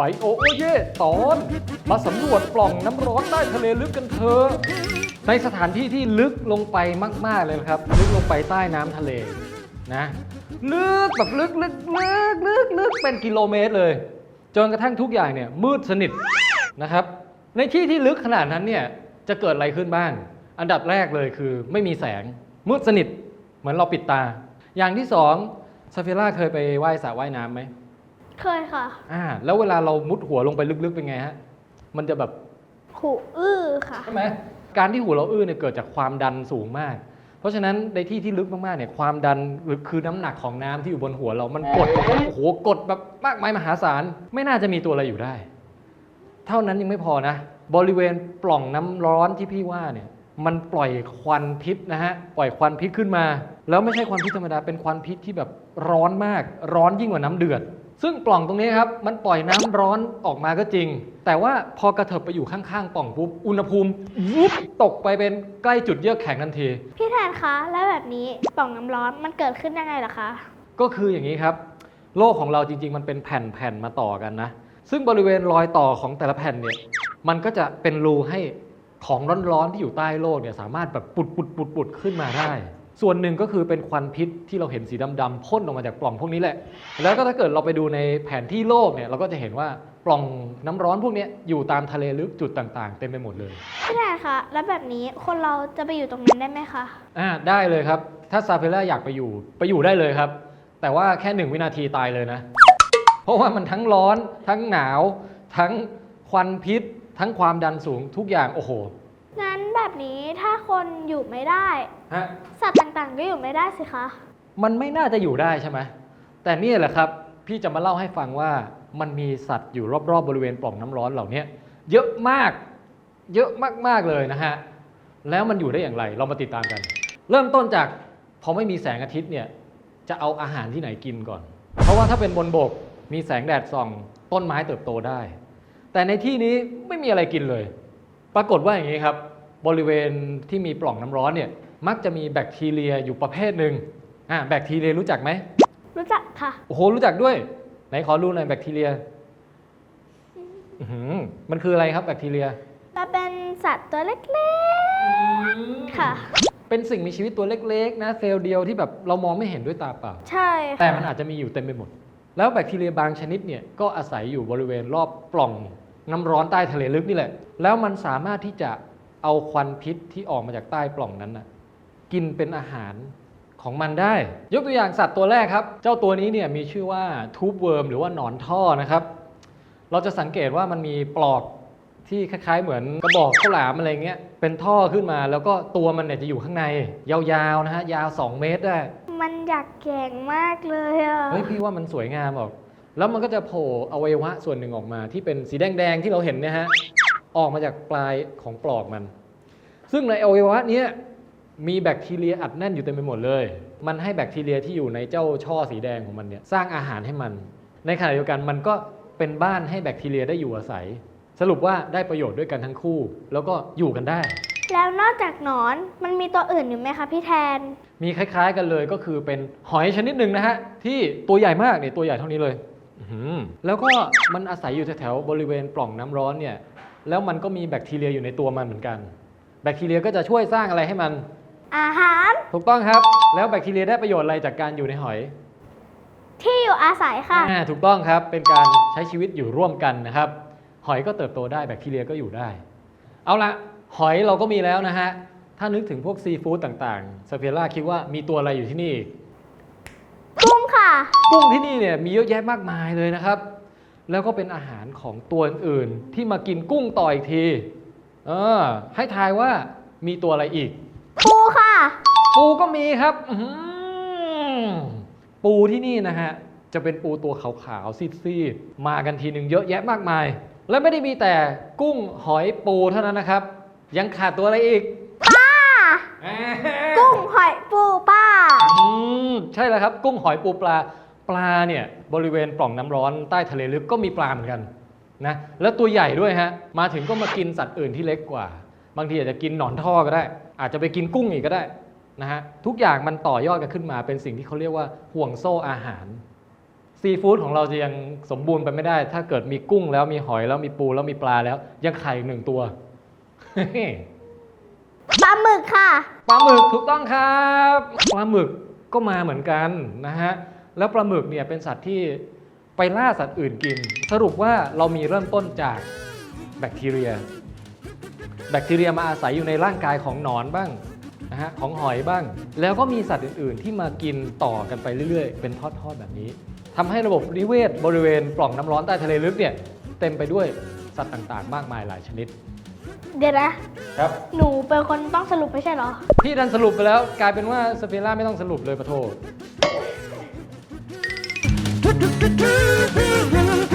ไบโอโอเย่ตอน มาสำรวจปล่องน้ำร้อนใต้ทะเลลึกกันเถอะในสถานที่ที่ลึกลงไปมากๆเลยนะครับ ลึกลงไปใต้น้ำทะเลนะลึกแบบลึกลึกลึกลึกลึกเป็นกิโลเมตรเลย จนกระทั่งทุกอย่างเนี่ยมืดสนิทนะครับ ในที่ที่ลึกขนาดนั้นเนี่ยจะเกิดอะไรขึ้นบ้าง อันดับแรกเลยคือไม่มีแสงมืดสนิทเหมือนเราปิดตา อย่างที่สองซาเฟล่าเคยไปว่ายสระว่ายน้ำไหม เคยค่ะอ่าแล้วเวลาเรามุดหัวลงไปลึกๆเป็นไงฮะมันจะแบบหูอื้อค่ะ ใช่ไหมการที่หัวเราอื้อเนี่ยเกิดจากความดันสูงมาก เพราะฉะนั้นในที่ที่ลึกมากๆเนี่ยความดันหรือคือน้ำหนักของน้ำที่อยู่บนหัวเรามันกดโอ้โหกดแบบมากมายมหาศาลไม่น่าจะมีตัวอะไรอยู่ได้ เท่านั้นยังไม่พอนะ บริเวณปล่องน้ำร้อนที่พี่ว่าเนี่ยมันปล่อยควันพิษนะฮะปล่อยควันพิษขึ้นมา แล้วไม่ใช่ควันพิษธรรมดาเป็นควันพิษที่แบบร้อนมาก ร้อนยิ่งกว่าน้ำเดือด ซึ่งปล่องตรงนี้ครับมันปล่อยน้ำร้อนออกมาก็จริง แต่ว่าพอกระเถิบไปอยู่ข้างๆปล่องปุ๊บอุณหภูมิวุบตกไปเป็นใกล้จุดเยือกแข็งทันที พี่แทนคะแล้วแบบนี้ปล่องน้ำร้อนมันเกิดขึ้นยังไงล่ะคะ ก็คืออย่างนี้ครับ โลกของเราจริง ๆ มันเป็นแผ่นๆมาต่อกันนะ ซึ่งบริเวณรอยต่อของแต่ละแผ่นเนี่ยมันก็จะเป็นรูให้ของร้อนๆที่อยู่ใต้โลกเนี่ยสามารถแบบปุดปุดปุดปุดขึ้นมาได้ ส่วนหนึ่งก็คือเป็นควันพิษที่เราเห็นสีดำๆพ่นออกมาจากปล่องพวกนี้แหละ แล้วก็ถ้าเกิดเราไปดูในแผนที่โลกเนี่ยเราก็จะเห็นว่าปล่องน้ำร้อนพวกเนี้ยอยู่ตามทะเลลึกจุดต่างๆ เต็มไปหมดเลยพี่แทนคะแล้วแบบนี้คนเราจะไปอยู่ตรงนั้นได้ไหมคะอ่าได้เลยครับ ถ้าซาเฟล่าอยากไปอยู่ไปอยู่ได้เลยครับ แต่ว่าแค่หนึ่งวินาทีตายเลยนะ เพราะว่ามันทั้งร้อนทั้งหนาว ทั้งควันพิษ ทั้งความดันสูงทุกอย่างโอ้โหงั้น แบบนี้ถ้าคนอยู่ไม่ได้ ฮะ สัตว์ต่างๆ ก็อยู่ไม่ได้สิคะ มันไม่น่าจะอยู่ได้ใช่ไหม แต่นี่แหละครับ พี่จะมาเล่าให้ฟังว่ามันมีสัตว์อยู่รอบๆ บริเวณปล่องน้ำร้อนเหล่านี้เยอะมาก เยอะมากๆเลยนะฮะ แล้วมันอยู่ได้อย่างไร เรามาติดตามกัน เริ่มต้นจากพอไม่มีแสงอาทิตย์เนี่ย จะเอาอาหารที่ไหนกินก่อน เพราะว่าถ้าเป็นบนบกมีแสงแดดส่องต้นไม้เติบโตได้ แต่ในที่นี้ไม่มีอะไรกินเลย ปรากฏว่าอย่างนี้ครับ บริเวณที่มีปล่องน้ำร้อนเนี่ยมักจะมีแบคทีเรียอยู่ประเภทหนึ่งอ่าแบคทีเรียรู้จักไหมรู้จักค่ะโอ้โหรู้จักด้วย ไหนขอรู้หน่อยแบคทีเรียอื้อหือมันคืออะไรครับแบคทีเรียมันเป็นสัตว์ตัวเล็กๆค่ะ เป็นสิ่งมีชีวิตตัวเล็กๆ นะเซลล์เดียวที่แบบเรามองไม่เห็นด้วยตาเปล่าใช่แต่ค่ะมันอาจจะมีอยู่เต็มไปหมด แล้วแบคทีเรียบางชนิดเนี่ยก็อาศัยอยู่บริเวณรอบปล่อง น้ำร้อนใต้ทะเลลึกนี่แหละ แล้วมันสามารถที่จะ เอาควันพิษที่ออกมาจากใต้ปล่องนั้นนะกินเป็นอาหารของมันได้ ยกตัวอย่างสัตว์ตัวแรกครับ เจ้าตัวนี้เนี่ยมีชื่อว่าทูบเวิร์มหรือว่าหนอนท่อนะครับ เราจะสังเกตว่ามันมีปลอกที่คล้ายๆ เหมือนกระบอกข้าวหลามอะไรเงี้ยเป็นท่อขึ้นมา แล้วก็ตัวมันเนี่ยจะอยู่ข้างใน ยาวๆนะฮะยาว 2 เมตรได้ มันอยากแก่งมากเลยอะเฮ้ยพี่ว่ามันสวยงามออก แล้วมันก็จะโผล่อวัยวะส่วนหนึ่งออกมาที่เป็นสีแดงๆที่เราเห็นเนี่ยฮะ ออกมาจากปลายของปลอกมัน ซึ่งในอวัยวะเนี้ยมีแบคทีเรียอัดแน่นอยู่เต็มไปหมดเลย มันให้แบคทีเรียที่อยู่ในเจ้าช่อสีแดงของมันเนี่ยสร้างอาหารให้มัน ในขณะเดียวกันมันก็เป็นบ้านให้แบคทีเรียได้อยู่อาศัย สรุปว่าได้ประโยชน์ด้วยกันทั้งคู่ แล้วก็อยู่กันได้ แล้วนอกจากหนอนมันมีตัวอื่นอยู่ไหมคะพี่แทน มีคล้าย ๆ กันเลยก็คือเป็นหอยชนิดหนึ่งนะฮะที่ตัวใหญ่มากเนี่ยตัวใหญ่เท่านี้เลยอื้อหือแล้วก็มันอาศัยอยู่แถวๆบริเวณปล่องน้ำร้อนเนี่ย แล้วมันก็มีแบคทีเรียอยู่ในตัวมันเหมือนกัน แบคทีเรียก็จะช่วยสร้างอะไรให้มัน อาหาร ถูกต้องครับ แล้วแบคทีเรียได้ประโยชน์อะไรจากการอยู่ในหอยที่อยู่อาศัยค่ะ อ่าถูกต้องครับ เป็นการใช้ชีวิตอยู่ร่วมกันนะครับ หอยก็เติบโตได้แบคทีเรียก็อยู่ได้ เอาละหอยเราก็มีแล้วนะฮะ ถ้านึกถึงพวกซีฟู้ดต่างๆสเฟียร่าคิดว่ามีตัวอะไรอยู่ที่นี่อีก กุ้งค่ะ กุ้งที่นี่เนี่ยมีเยอะแยะมากมายเลยนะครับ แล้วก็เป็นอาหารของตัวอื่นๆที่มากินกุ้งต่ออีกที เออ ให้ทายว่ามีตัวอะไรอีก ปูค่ะ ปูก็มีครับอื้อหือปูที่นี่นะฮะ จะเป็นปูตัวขาวๆซีดๆมากันทีหนึ่งเยอะแยะมากมาย และไม่ได้มีแต่กุ้งหอยปูเท่านั้นนะครับ ยังขาดตัวอะไรอีกป้าอ่ากุ้งหอยปูป้าอืมใช่แล้วครับ กุ้งหอยปูปลา ปลาเนี่ยบริเวณปล่องน้ำร้อนใต้ทะเลลึกก็มีปลาเหมือนกันนะแล้วตัวใหญ่ด้วยฮะมาถึงก็มากินสัตว์อื่นที่เล็กกว่า บางทีอาจจะกินหนอนท่อก็ได้ อาจจะไปกินกุ้งอีกก็ได้นะฮะทุกอย่างมันต่อยอดกันขึ้นมาเป็นสิ่งที่เขาเรียกว่าห่วงโซ่อาหารซีฟู้ดของเราจะยังสมบูรณ์ไปไม่ได้ ถ้าเกิดมีกุ้งแล้วมีหอยแล้วมีปูแล้วมีปลาแล้ว ยังไข่อีกหนึ่งตัวปลาหมึกค่ะปลาหมึกถูกต้องครับปลาหมึกก็มาเหมือนกันนะฮะ แล้วปลาหมึกเนี่ยเป็นสัตว์ที่ไปล่าสัตว์อื่นกิน สรุปว่าเรามีเริ่มต้นจากแบคทีเรีย แบคทีเรียมาอาศัยอยู่ในร่างกายของหนอนบ้างนะฮะของหอยบ้าง แล้วก็มีสัตว์อื่น ๆ ที่มากินต่อกันไปเรื่อย ๆ เป็นทอด ๆ แบบนี้ทำให้ระบบนิเวศบริเวณปล่องน้ำร้อนใต้ทะเลลึกเนี่ยเต็มไปด้วยสัตว์ต่าง ๆ มากมายหลายชนิด เดี๋ยวนะ ครับ หนูเป็นคนต้องสรุปไม่ใช่เหรอ พี่ดันสรุปไปแล้ว กลายเป็นว่าสเปร่าไม่ต้องสรุปเลยปะโท do, do, do, do, do.